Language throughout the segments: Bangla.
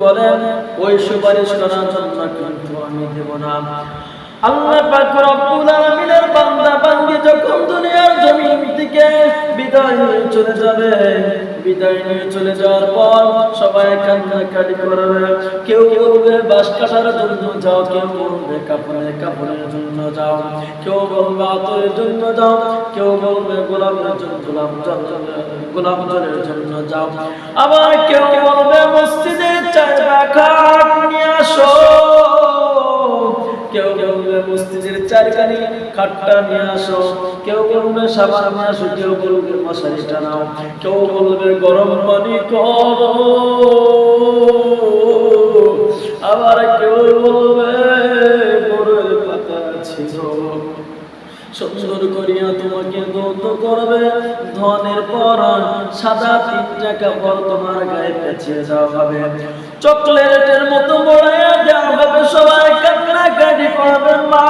বলেন, ওই সুপারিশ করার জন্য কিন্তু আমি দেব না। আল্লাহ পাক রব্বুল আলামিনের বান্দা বান্দি যখন দুনিয়ার জমিন থেকে বিদায় চলে যাবে বিদায় নিয়ে চলে যাওয়ার পর সবাই কান্নাকাটি করবে। কেউ বলবে বাস কাটার জন্য যাও, কেউ বলবে কাপড়ের কাপড়ের জন্য যাও। কেউ বলবে, আতরের জন্য যাও, কেউ বলবে, গোলাপের জন্য, গোলাপ গোলাপ জলের জন্য যাও। আবার কেউ বলবে, মসজিদের চার খাট নিয়ে আসো। বলবে মসজিদের চারখানি নিয়ে আসো। কেউ বলবে, সাবান নিয়ে আসো। কেউ বলবে মশারি টানাও কেউ বলবে, গরম পানি করো। আবার কেউ বলবে সুন্দর করিয়া তোমাকে দৌত করবে। ধনের পর সাদা তিনটা কাপড় তোমার গায়ে পেঁচিয়ে দেওয়া হবে। চকলেটের মতো বড়াইয়া দেওয়া হবে। সবাই কান্না কাটি করবে মা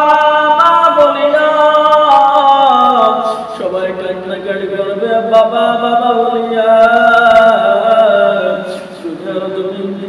মা বলিয়া সবাই কান্না কাটি করবে বাবা বাবা বলিয়া।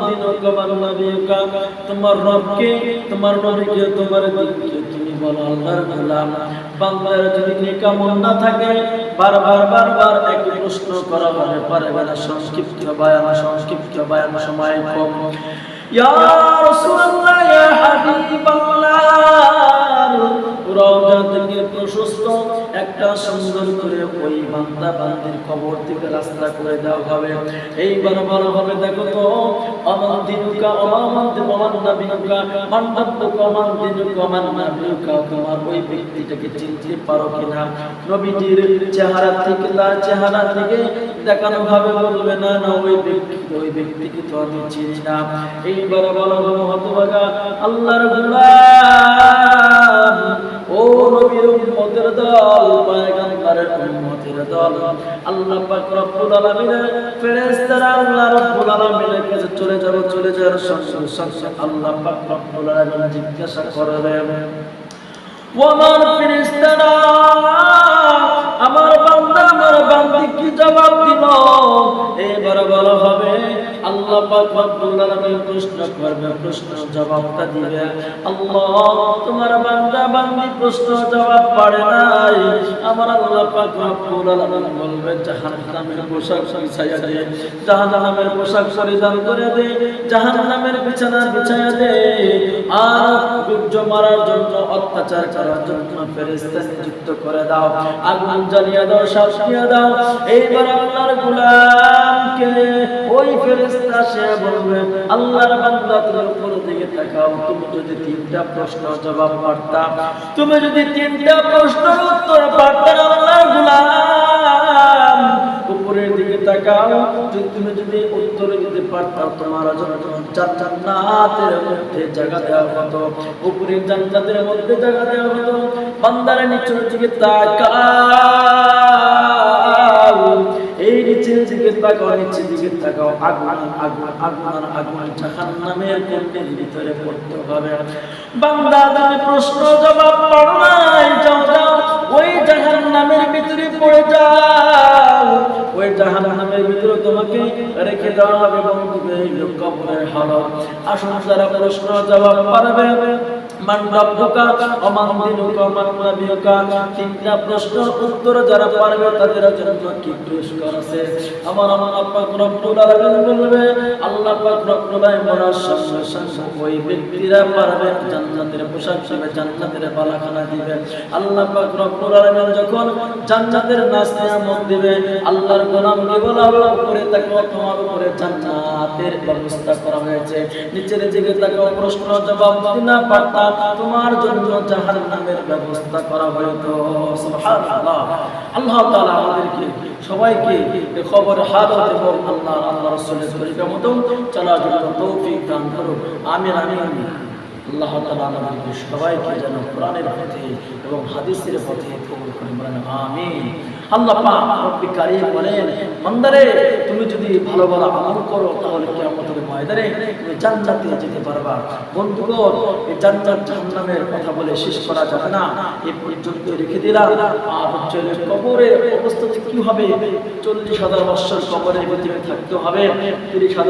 মান তোমার রবকে, তোমার নবীকে, তোমার দিনকে তুমি বলো আল্লাহর গোলাম। বান্দার যদি নেক আমল না থাকে, বারবার বারবার একই প্রশ্ন করা হবে। পারবে না সংক্ষিপ্ত বয়ান সংক্ষিপ্ত বয়ান, সময় কম। একটা সুন্দর করে ওই বান্দা বান্দির কবর থেকে রাস্তা করে দেওয়া হবে। এইবার বলা হবে, দেখো তো দিনুকা নাবিনুকা মান অমান নাবিনুকা তোমার ওই ব্যক্তিটাকে চিনতে পারো চেহারা থেকে চেহারা থেকে দেখানো ভাবে বলবে, না না, ওই ব্যক্তি ওই ব্যক্তিকে তো আমি এইবার বলা হতভাগা আল্লাহর গোলাম, ও নবীর উম্মতের দল পয়গম্বরের উম্মতের দল। আল্লাহ পাক রব্বুল আল্লাহ রব্বুল কাছে চলে যাবে, চলে যাওয়ার সঙ্গে সঙ্গে আল্লাহ পাক রব্বুল আলামিন জিজ্ঞাসা করবেন ওয়ামার ফেরেশতারা কি জবাব দিল। এবার বলা হবে আল্লাহ প্রশ্ন করবে, প্রশ্ন জবাবটা দিবে। আল্লাহ, তোমার বান্দা বান্দি প্রশ্ন জবাব পারে নাই। আমার আল্লাহ পাক রব্বুল আলামিন পোশাক বিছাইয়া দে পোশাক পরিধান করে দে, জাহান্নামের বিছানা বিছাইয়া দে। আর গুজ্জ মারার জন্য, অত্যাচার করার জন্য ফেরেশতা নিযুক্ত করে দাও। আগুন জ্বালিয়ে দাও শাসিয়ে দাও। এইবার আল্লাহর গোলামকে ওই ফেরেশতা সে বলবে, আল্লাহর বান্দা উপর দিকে তাকাও, তুমি যদি তিনটা প্রশ্ন জবাব পারতা তুমি যদি তিনটা প্রশ্নের উত্তর পারতা আল্লাহর গোলাম উপরের দিকে তাকাও তুমি যদি উত্তর দিতে পারতাম তোমার জান্নাতের মধ্যে জায়গা দেওয়া হতো, উপরের জান্নাতের মধ্যে জায়গা দেওয়া হতো বান্দারের নিচের দিকে তাকাও। এই নিচের দিকে তাকাও, নিচের দিকে তাকাও। আগুন আগুন আগুন আগুন জাহান্নামের কুণ্ডের ভিতরে পড়তে হবে। বান্দা, তুমি প্রশ্ন জবাব পারো নাই। যাও যাও, ওই জাহান্নামের ভিতরে পড়ে যাও। ওই জাহান্নামের ভিতরে তোমাকে রেখে দেওয়া হবে এবং তুমি কবরের হালত আসুন, যারা প্রশ্ন জবাব পারবে মান রাব্বুকা ওয়া মান দিনুকা মান নাবিয়ুকা। তিনটা প্রশ্নের উত্তর যারা পারবে তাদের জন্য কি আমার আমার রব্বুল আলামিন বলবে, আল্লাহ পাক রব্বুল আলামিন বলার সঙ্গে সঙ্গে ওই ব্যক্তিরা পারবে, জান্নাতের পোশাক হিসেবে জান্নাতের দিবে। আল্লাহ পাক রব্বুল আলামিন যখন জান্নাতের নিয়ামত দিবে, আল্লাহর গোলামকে বলা হলো উপরে তাকে তোমার উপরে জান্নাতের ব্যবস্থা করা হয়েছে। নিচের দিকে তাকে প্রশ্ন জবাব না পারতাম তোমার জন্য ব্যবস্থা করা সুবহানাল্লাহ। আল্লাহ আমাদেরকে সবাইকে খবর এবং আল্লাহ চলার জন্য তৌফিক দান আল্লাহ আমাদেরকে সবাইকে যেন কোরআনের পথে এবং হাদিসের পথে কবুল করে বলেন আল্লাহ পাক বলেন, বান্দারে, তুমি যদি ভালো ভালো আমল করো, তাহলে কিয়ামতের ময়দানে জান্নাতে যেতে পারবা। বন্ধুগণ, এই জান্নাত জাহান্নামের কথা বলে শেষ করা যাবে না। এ পর্যন্ত রেখে দিলাম। আর হচ্ছে কবরের অবস্থা কি হবে চল্লিশ হাজার বৎসর কবরের ভিতরে থাকতে হবে। তিরিশ হাজার